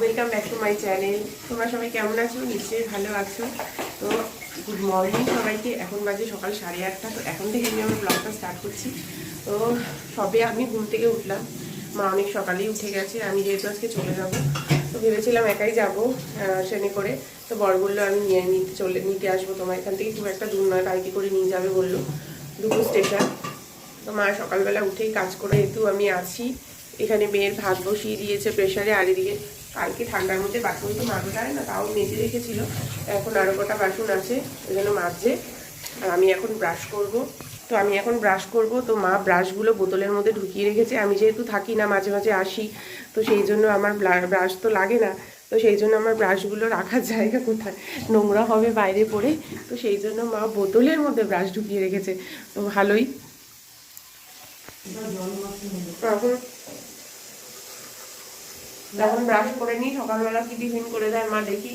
Welcome back to my channel তোমরা সবাই কেমন আছো? নিশ্চয়ই ভালো আছো। তো গুড মর্নিং সবাইকে। এখন বাজে সকাল সাড়ে আটটা। তো এখন থেকে আমি আমার ব্লগটা স্টার্ট করছি। তো সবে আমি ঘুম থেকে উঠলাম। মা অনেক সকালেই উঠে গেছে। আমি যেহেতু আজকে চলে যাব, তো ভেবেছিলাম একাই যাব ট্রেনে করে। তো বড় বলল আমি নিয়ে নিতে চলে নিতে আসব। তোমার এখান থেকে খুব একটা দূর নয়। বাইকে করে নিয়ে যাবে বলল। দুপুর স্টেশন তো মা সকালবেলা উঠেই কাজ করে, যেহেতু আমি আছি, এখানে মেয়ের ভাত বসিয়ে দিয়েছে প্রেশারে আর এদিকে কালকে ঠান্ডার মধ্যে বাসন তো মাজা যায় না, তাও মেজে রেখেছিল। এখন আরও কটা বাসন আছে ওই জন্য মাজছে। আর আমি এখন ব্রাশ করব। তো আমি এখন ব্রাশ করব। তো মা ব্রাশগুলো বোতলের মধ্যে ঢুকিয়ে রেখেছে। আমি যেহেতু থাকি না, মাঝে মাঝে আসি, তো সেই জন্য আমার ব্রাশ তো লাগে না। তো সেই জন্য আমার ব্রাশগুলো রাখার জায়গা কোথায়? নোংরা হবে বাইরে পড়ে। তো সেই জন্য মা বোতলের মধ্যে ব্রাশ ঢুকিয়ে রেখেছে। তো ভালোই এখন ব্রাশ করে নিই সকালবেলা কি টিফিন করে দেয় মা দেখি।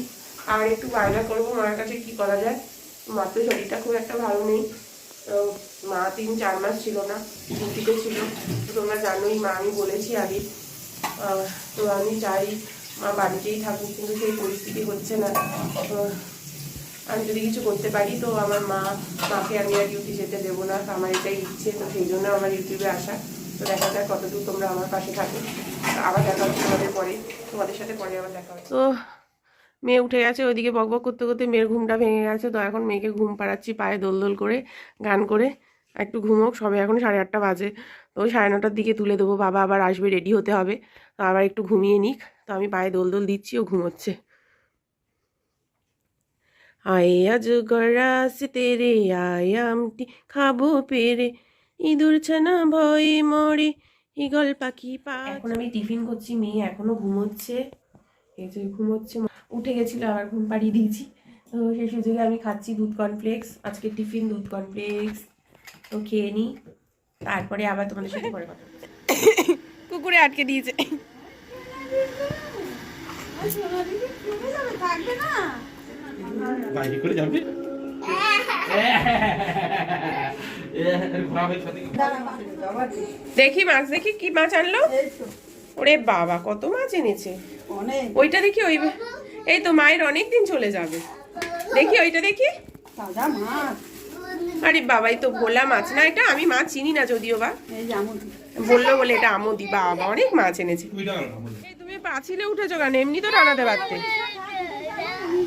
আর একটু বায়না করব, মায়ের কাছে কি করা যায়। মার তো শরীরটা খুব একটা ভালো নেই। মা তিন চার মাস ছিল না ডিউটিতে ছিল। তোমরা জানোই, মা আমি বলেছি আগে তো আমি চাই মা বাড়িতেই থাকুক, কিন্তু সেই পরিস্থিতি হচ্ছে না। আমি যদি কিছু করতে পারি, তো আমার মা, মাকে আমি আর ডিউটি যেতে দেবো না। তো আমার এটাই ইচ্ছে, তো সেই জন্য আমার ইউটিউবে আসা। তো দেখা যাক কতদূর তোমরা আমার পাশে থাকো। আবার দেখা হচ্ছে তোমাদের পরে। তোমাদের সাথে পরে আবার দেখা হচ্ছে তো মেয়ে উঠে গেছে, ওইদিকে বকবক করতে করতে মেয়ের ঘুমটা ভেঙে গেছে। তো এখন মেয়েকে ঘুম পাড়াচ্ছি, পায়ে দোল দোল করে, গান করে। একটু ঘুমোক, সবে এখন সাড়ে আটটা বাজে। তো সাড়ে নটার দিকে তুলে দেবো। বাবা আবার আসবে রেডি হতে হবে। তো আবার একটু ঘুমিয়ে নিক। তো আমি পায়ে দোল দোল দিচ্ছি, ও ঘুমোচ্ছে। আয়ে আজ গড়াস তেরে আয়ামটি খাব পেরে। ইঁদুর ছানা ভয়ে মরে ইগল পাখি পা এখন আমি টিফিন করছি মেয়ে এখনও ঘুমোচ্ছে। এই যে ঘুমোচ্ছে উঠে গেছিল আবার ঘুম পাড়িয়ে দিয়েছি। তো সেই সুযোগে আমি খাচ্ছি দুধ কর্নফ্লেক্স আজকে টিফিন দুধ কর্নফ্লেক্স তো খেয়ে নিই। তারপরে আবার তোমাদের সাথে পরে কথা কুকুরে আটকে দিয়েছে। করে যাবে? দেখি মাছ দেখি কি মাছ আনলো। ওরে বাবা কত মাছ এনেছে। ওইটা দেখি ওই এই তো মায়ের অনেক দিন চলে যাবে। দেখি ওইটা দেখি। আরে বাবাই তো ভোলা মাছ না এটা? আমি মাছ চিনি না যদিও বা। বলল বলে এটা আমদি। বাবা অনেক মাছ এনেছে। তুমি পাঁচিলে উঠেছো কেন? এমনি তো টানাতে পারতে।